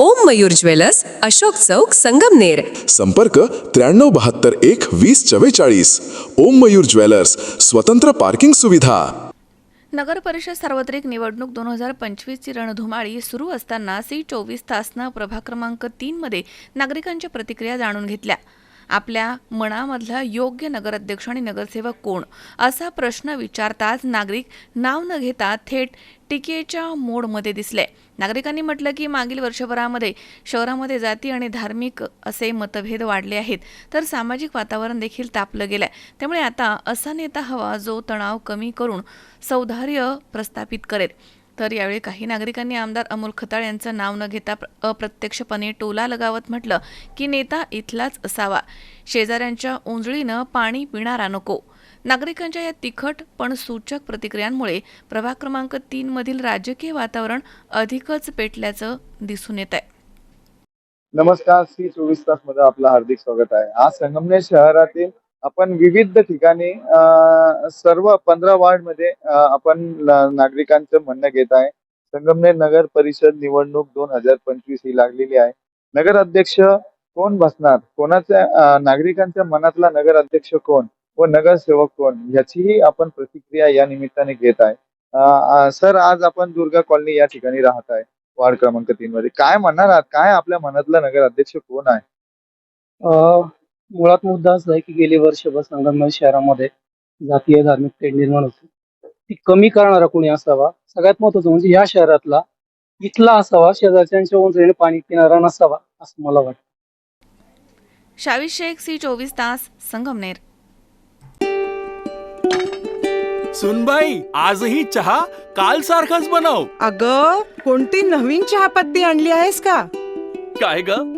ओम Mayur jewellers Ashok Chowk Sangamner. संपर्क त्र्याण्णव बहात्तर एक वीस चव्वेचाळीस. ओम मयूर ज्वेलर्स स्वतंत्र पार्किंग सुविधा. नगर परिषद सार्वत्रिक निवडणूक दोन हजार पंचवीसची रणधुमाळी सुरू असताना सी चोवीस तासनं प्रभाग क्रमांक तीनमध्ये नागरिकांच्या प्रतिक्रिया जाणून घेतल्या. आपल्या मनामधला योग्य नगराध्यक्ष आणि नगरसेवक कोण? असा प्रश्न विचारताच नागरिक नाव न घेता थेट टीकेच्या मोडमध्ये दिसले. नागरिकांनी म्हटलं की मागील वर्षभरामध्ये शहरामध्ये जाती आणि धार्मिक असे मतभेद वाढले आहेत तर सामाजिक वातावरण देखील तापलं गेलंय. त्यामुळे आता असा नेता हवा जो तणाव कमी करून सौधार्य प्रस्थापित करेल. तर यावेळी काही नागरिकांनी आमदार अमोल खताळ यांचं नाव न घेता अप्रत्यक्षपणे टोला लगावत म्हटलं की नेता इथलाच असावा. शेजाऱ्यांच्या उंजळीनं पाणी पिणारा नको. नागरिकांच्या या तिखट पण सूचक प्रतिक्रियांमुळे प्रभाग क्रमांक तीन मधील राजकीय वातावरण अधिकच पेटल्याचं दिसून येत आहे नमस्कार. सी चोवीस तासमध्ये आपलं हार्दिक स्वागत आहे. आज संगमनेर शहरातील आपण विविध ठिकाणी सर्व पंधरा वार्डमध्ये आपण नागरिकांचं म्हणणं घेत आहे. संगमनेर नगर परिषद निवडणूक दोन हजार पंचवीस ही लागलेली आहे. नगर अध्यक्ष कोण बसणार? कोणाच्या नागरिकांच्या मनातला नगर अध्यक्ष कोण? व नगरसेवक कोण? याचीही आपण प्रतिक्रिया या निमित्ताने घेत आहे. सर आज आपण दुर्गा कॉलनी या ठिकाणी राहत आहे वार्ड क्रमांक तीन मध्ये काय म्हणणार आहात? काय आपल्या मनातला नगर अध्यक्ष कोण आहे? मुळात मुद्दा असा आहे की गेली वर्षभर संगमनेर शहरामध्ये जातीय धार्मिक तेढ निर्माण होते. ती कमी करणारा कोणी असावा? सगळ्यात महत्वाचं म्हणजे या शहरातला इथला असावा शेजारच्या उंचीने पाणी पिणारा नसावा असं मला वाटतं. शावी शेख सी चोवीस तास संगमनेर. सुनबाई आजही चहा काल सारखाच बनव. अग कोणती नवीन चहापत्ती आणली आहेस का? काय ग?